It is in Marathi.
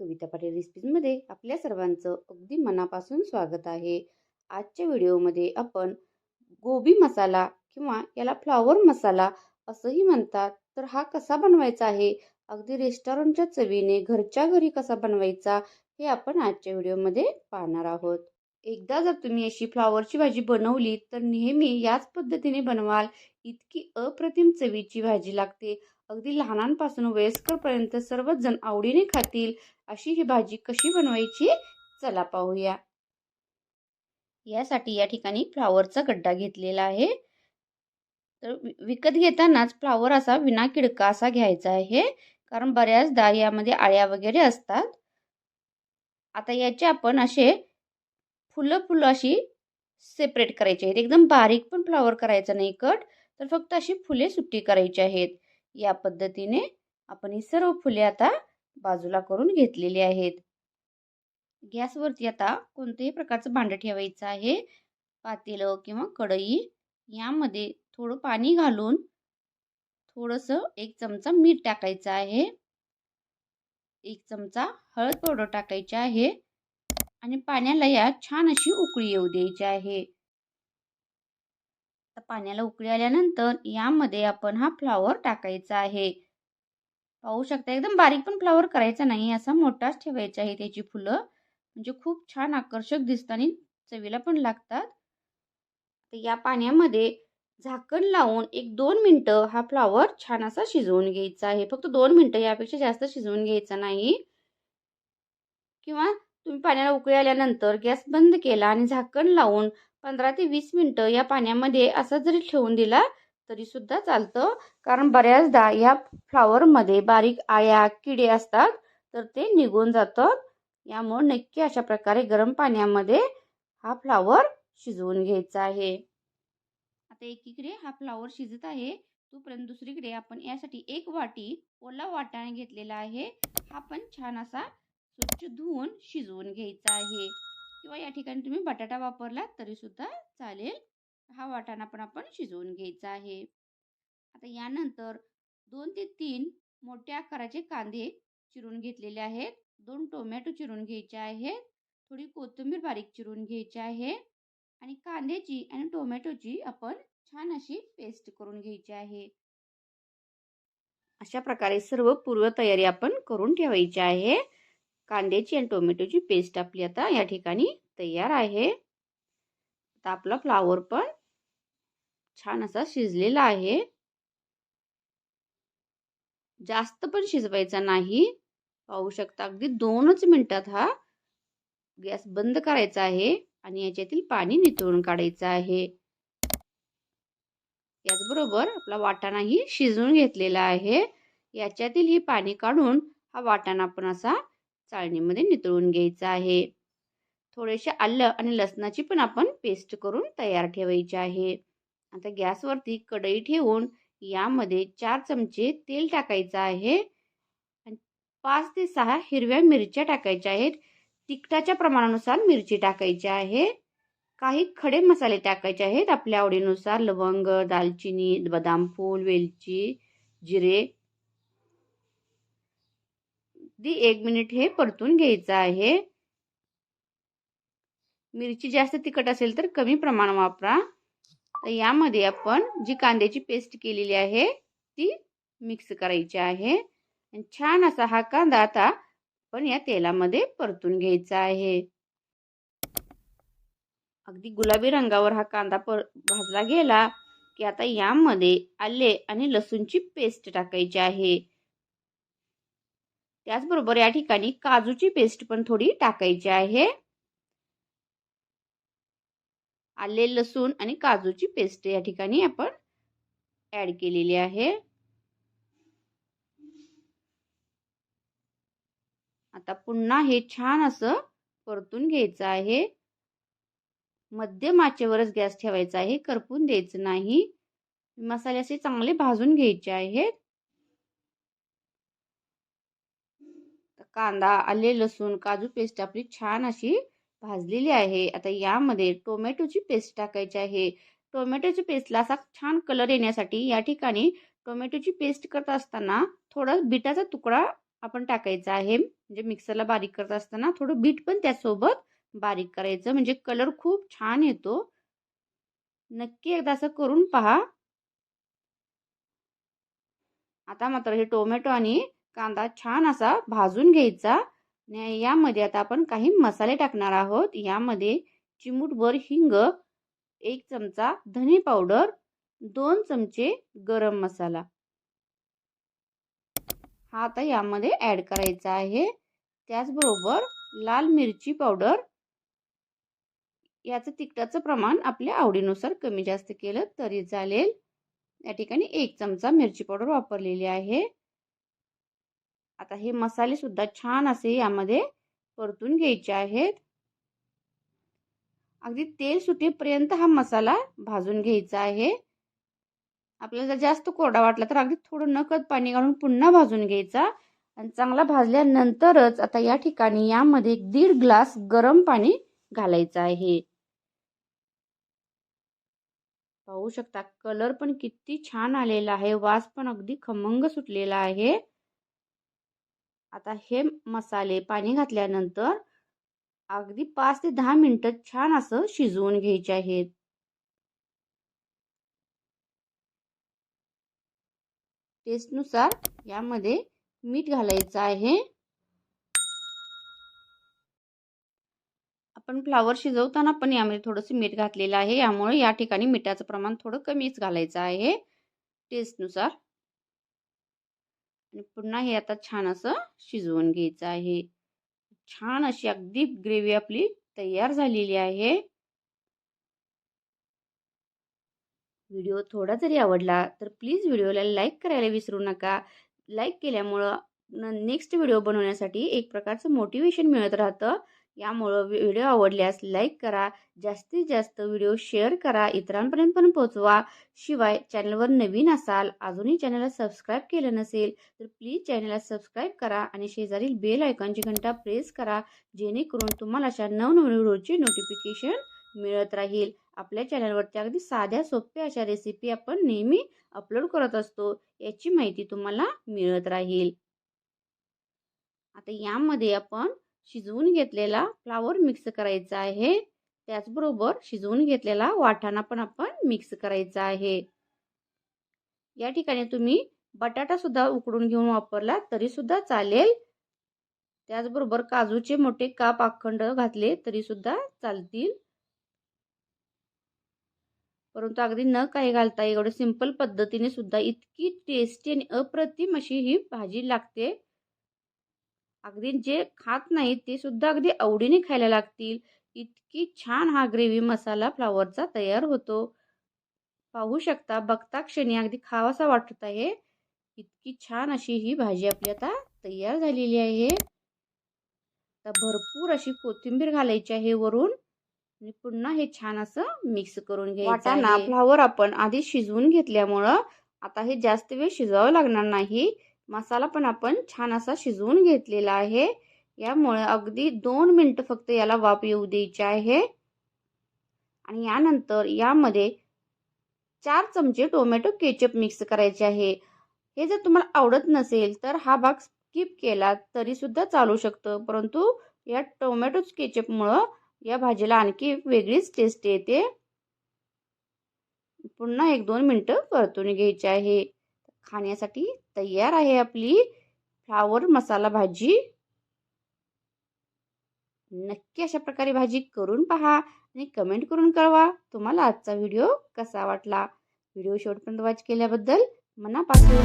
कविता पाटील रेसिपीजमध्ये आपल्या सर्वांचं अगदी मनापासून स्वागत आहे. आजच्या व्हिडिओमध्ये आपण गोबी मसाला किंवा याला फ्लॉवर मसाला असंही म्हणतात. तर हा कसा बनवायचा आहे? अगदी रेस्टॉरंटच्या चवीने घरच्या घरी कसा बनवायचा हे आपण आजच्या व्हिडिओमध्ये पाहणार आहोत. एकदा जर तुम्ही अशी फ्लॉवरची भाजी बनवली तर नेहमी याच पद्धतीने बनवाल. इतकी अप्रतिम चवीची भाजी लागते. अगदी लहानांपासून वयस्करपर्यंत सर्वच जण आवडीने खातील अशी ही भाजी कशी बनवायची चला पाहूया. यासाठी या ठिकाणी फ्लावरचा गड्डा घेतलेला आहे. तर विकत घेतानाच फ्लावर असा विना किडका असा घ्यायचा आहे कारण बऱ्याचदा यामध्ये आळ्या वगैरे असतात. आता याचे आपण असे फुलं फुलं अशी सेपरेट करायची आहेत. एकदम बारीक पण फ्लावर करायचा नाही कट तर फक्त अशी फुले सुट्टी करायची आहेत. या पद्धतीने आपण ही सर्व फुले आता बाजूला करून घेतलेली आहेत. गॅसवरती आता कोणत्याही प्रकारचं भांडं ठेवायचं आहे. पातेलं किंवा कढई यामध्ये थोडं पाणी घालून थोडंसं एक चमचा मीठ टाकायचं आहे. एक चमचा हळद पावडर टाकायची आहे. आणि पाण्याला या छान अशी उकळी येऊ द्यायची आहे. पाण्याला उकळी आल्यानंतर यामध्ये आपण हा फ्लॉवर टाकायचा आहे. पाहू शकता एकदम बारीक पण फ्लॉवर करायचा नाही असा मोठाच ठेवायचा आहे त्याची फुलं. म्हणजे खूप छान आकर्षक दिसतात आणि चवीला पण लागतात. तर या पाण्यामध्ये झाकण लावून एक दोन मिनटं हा फ्लॉवर छान असा शिजवून घ्यायचा आहे. फक्त दोन मिनटं यापेक्षा जास्त शिजवून घ्यायचा नाही. किंवा तुम्ही पाण्याला उकळी आल्यानंतर गॅस बंद केला आणि झाकण लावून पंधरा ते वीस मिनटं या पाण्यामध्ये असा जरी ठेवून दिला तरीसुद्धा चालतं. कारण बऱ्याचदा या फ्लावरमध्ये बारीक आया किडे असतात तर ते निघून जातात यामुळे नक्की अशा प्रकारे गरम पाण्यामध्ये हा फ्लावर शिजवून घ्यायचा आहे. आता एकीकडे हा फ्लावर शिजत आहे. तोपर्यंत दुसरीकडे आपण यासाठी एक वाटी ओला वाटाणे घेतलेला आहे. हा पण छान असा स्वच्छ धुवून शिजवून घ्यायचा आहे. किंवा या ठिकाणी तुम्ही बटाटा वापरला तरीसुद्धा चालेल. हा वाटाणा पण आपण शिजवून घ्यायचा आहे. आता यानंतर दोन ते तीन मोठ्या आकाराचे कांदे चिरून घेतलेले आहेत. दोन टोमॅटो चिरून घ्यायचे आहेत. थोडी कोथिंबीर बारीक चिरून घ्यायची आहे. आणि कांद्याची आणि टोमॅटोची आपण छान अशी पेस्ट करून घ्यायची आहे. अशा प्रकारे सर्व पूर्वतयारी आपण करून ठेवायची आहे. कांद्याची आणि टोमॅटोची पेस्ट आपली आता या ठिकाणी तयार आहे. आता आपला फ्लावर पण छान असा शिजलेला आहे. जास्त पण शिजवायचा नाही. पाहू शकता अगदी दोनच मिनिटात हा गॅस बंद करायचा आहे आणि याच्यातील पाणी नितळून काढायचं आहे. याचबरोबर आपला वाटाणाही शिजवून घेतलेला आहे. याच्यातील ही पाणी काढून हा वाटाणा पण असा चाळणीमध्ये नितळून घ्यायचं आहे. थोडेसे आलं आणि लसणाची पण आपण पेस्ट करून तयार ठेवायची आहे. आता गॅसवरती कढई ठेवून यामध्ये चार चमचे तेल टाकायचं आहे. आणि पाच ते सहा हिरव्या मिरच्या टाकायच्या आहेत. तिखटाच्या प्रमाणानुसार मिरची टाकायची आहे. काही खडे मसाले टाकायचे आहेत आपल्या आवडीनुसार. लवंग दालचिनी बदाम फूल वेलची जिरे अगदी एक मिनिट हे परतून घ्यायचं आहे. मिरची जास्त तिखट असेल तर कमी प्रमाण वापरा. तर यामध्ये आपण जी कांद्याची पेस्ट केलेली आहे ती मिक्स करायची आहे. छान असा हा कांदा आता पण या तेलामध्ये परतून घ्यायचा आहे. अगदी गुलाबी रंगावर हा कांदा पर भाजला गेला की आता यामध्ये आले आणि लसूणची पेस्ट टाकायची आहे. त्याचबरोबर या ठिकाणी काजूची पेस्ट पण थोडी टाकायची आहे. आले लसूण आणि काजूची पेस्ट या ठिकाणी आपण ऍड केलेली आहे. आता पुन्हा हे छान असं परतून घ्यायचं आहे. मध्यम आचेवरच गॅस ठेवायचा आहे करपून द्यायचं नाही. मसाले असे चांगले भाजून घ्यायचे आहेत. कांदा आले लसूण काजू पेस्ट आपली छान अशी भाजलेली आहे. आता यामध्ये टोमॅटोची पेस्ट टाकायची आहे. टोमॅटोची पेस्टला असा छान कलर येण्यासाठी या ठिकाणी टोमॅटोची पेस्ट करत असताना थोडा बिटाचा तुकडा आपण टाकायचा आहे. म्हणजे मिक्सरला बारीक करत असताना थोडं बीट पण त्यासोबत बारीक करायचं. म्हणजे कलर खूप छान येतो. नक्की एकदा असं करून पहा. आता मात्र हे टोमॅटो आणि कांदा छान असा भाजून घ्यायचा. आणि यामध्ये आता आपण काही मसाले टाकणार आहोत. यामध्ये चिमूटभर हिंग एक चमचा धने पावडर दोन चमचे गरम मसाला. हा आता यामध्ये ॲड करायचा आहे. त्याचबरोबर लाल मिरची पावडर. याचं तिखटाचं प्रमाण आपल्या आवडीनुसार कमी जास्त केलं तरी चालेल. या ठिकाणी एक चमचा मिरची पावडर वापरलेली आहे. आता हे मसाले सुद्धा छान असे यामध्ये परतून घ्यायचे आहेत. अगदी तेल सुटेपर्यंत हा मसाला भाजून घ्यायचा आहे. आपल्याला जर जास्त कोरडा वाटला तर अगदी थोडं नकद पाणी घालून पुन्हा भाजून घ्यायचा. आणि चांगला भाजल्यानंतरच आता या ठिकाणी यामध्ये एक दीड ग्लास गरम पाणी घालायचं आहे. पाहू शकता कलर पण किती छान आलेला आहे. वास पण अगदी खमंग सुटलेला आहे. आता हे मसाले पाणी घातल्यानंतर अगदी पाच ते दहा मिनिटं छान असं शिजवून घ्यायचे आहेत. टेस्टनुसार यामध्ये मीठ घालायचं आहे. आपण फ्लावर शिजवताना पण यामध्ये थोडंसं मीठ घातलेलं आहे. यामुळे या ठिकाणी मिठाचं प्रमाण थोडं कमीच घालायचं आहे. टेस्टनुसार आणि पुन्हा हे आता छान असं शिजवून घ्यायचं आहे. छान अशी अगदी ग्रेव्ही आपली तयार झालेली आहे. व्हिडिओ थोडा जरी आवडला तर प्लीज व्हिडिओला लाईक करायला विसरू नका. लाईक केल्यामुळं नेक्स्ट व्हिडिओ बनवण्यासाठी एक प्रकारचं मोटिवेशन मिळत राहतं. यामुळं व्हिडिओ आवडल्यास लाईक करा जास्तीत जास्त व्हिडिओ शेअर करा इतरांपर्यंत पण पोहोचवा शिवाय चॅनलवर नवीन असाल अजूनही चॅनलला सबस्क्राईब केलं नसेल तर प्लीज चॅनलला सबस्क्राईब करा आणि शेजारील बेल आयकॉनची घंटा प्रेस करा जेणेकरून तुम्हाला अशा नवनवीन व्हिडिओचे नोटिफिकेशन मिळत राहील. आपल्या चॅनलवरती अगदी साध्या सोप्या अशा रेसिपी आपण नेहमी अपलोड करत असतो याची माहिती तुम्हाला मिळत राहील. आता यामध्ये आपण शिजवून घेतलेला फ्लावर मिक्स करायचा आहे. त्याचबरोबर शिजवून घेतलेला वाटाणा पण आपण मिक्स करायचा आहे. या ठिकाणी तुम्ही बटाटा सुद्धा उकडून घेऊन वापरला तरी सुद्धा चालेल. त्याचबरोबर काजूचे मोठे काप अखंड घातले तरी सुद्धा चालतील. परंतु अगदी न काही घालता एवढं सिंपल पद्धतीने सुद्धा इतकी टेस्टी आणि अप्रतिम अशी ही भाजी लागते. अगदी जे खात नाहीत ते सुद्धा अगदी आवडीने खायला लागतील. इतकी छान हा ग्रेव्ही मसाला फ्लावरचा तयार होतो. पाहू शकता बघता क्षणी अगदी खावासा वाटत आहे. इतकी छान अशी ही भाजी आपली आता तयार झालेली आहे. आता भरपूर अशी कोथिंबीर घालायची आहे वरून आणि पुन्हा हे छान असं मिक्स करून घ्यायचं ना फ्लावर आपण आधी शिजवून घेतल्यामुळं आता हे जास्त वेळ शिजवावं लागणार नाही. मसाला पण आपण छान असा शिजवून घेतलेला आहे. यामुळे अगदी दोन मिनटं फक्त याला वाफ येऊ द्यायची आहे. आणि यानंतर यामध्ये चार चमचे टोमॅटो केचप मिक्स करायचे आहे. हे जर तुम्हाला आवडत नसेल तर हा भाग स्किप केला तरी सुद्धा चालू शकतं. परंतु या टोमॅटो केचपमुळं या भाजीला आणखी वेगळीच टेस्ट येते. पुन्हा एक दोन मिनटं परतून घ्यायची आहे. खाण्यासाठी तयार आहे आपली फ्लावर मसाला भाजी. नक्की अशा प्रकारे भाजी करून पहा आणि कमेंट करून कळवा. तुम्हाला आजचा व्हिडिओ कसा वाटला? व्हिडिओ शेवटपर्यंत वॉच केल्याबद्दल मनापासून